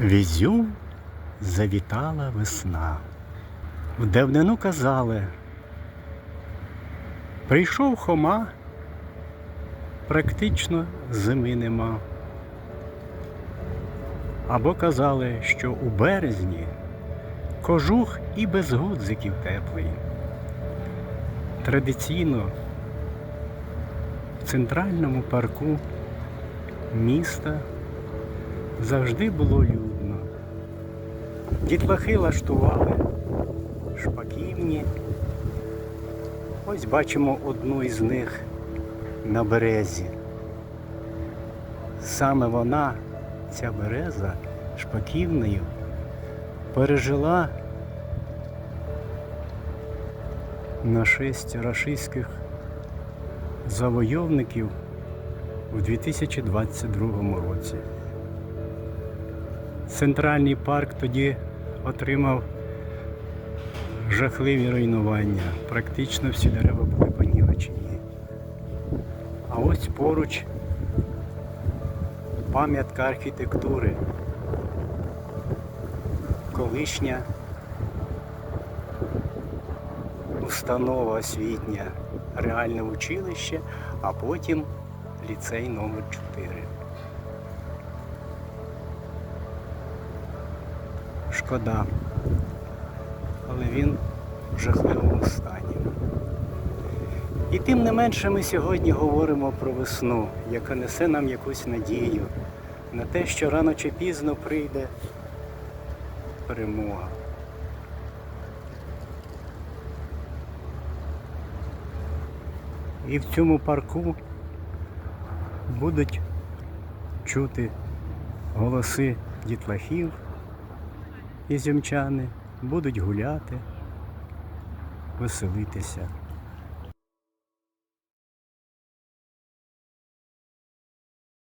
Візю завітала весна. В давнину казали, прийшов Хома, практично зими нема. Або казали, що у березні кожух і без гудзиків теплий. Традиційно в центральному парку міста завжди було людно. Дітлахи лаштували шпаківні. Ось бачимо одну із них на березі. Саме вона, ця береза шпаківною, пережила нашестя рашистських завойовників у 2022 році. Центральний парк тоді отримав жахливі руйнування. Практично всі дерева були понівечені. А ось поруч пам'ятка архітектури. Колишня установа освітня, реальне училище, а потім ліцей номер 4. Шкода, але він в жахливому стані. І тим не менше ми сьогодні говоримо про весну, яка несе нам якусь надію на те, що рано чи пізно прийде перемога. І в цьому парку будуть чути голоси дітлахів і зімчани, будуть гуляти, веселитися.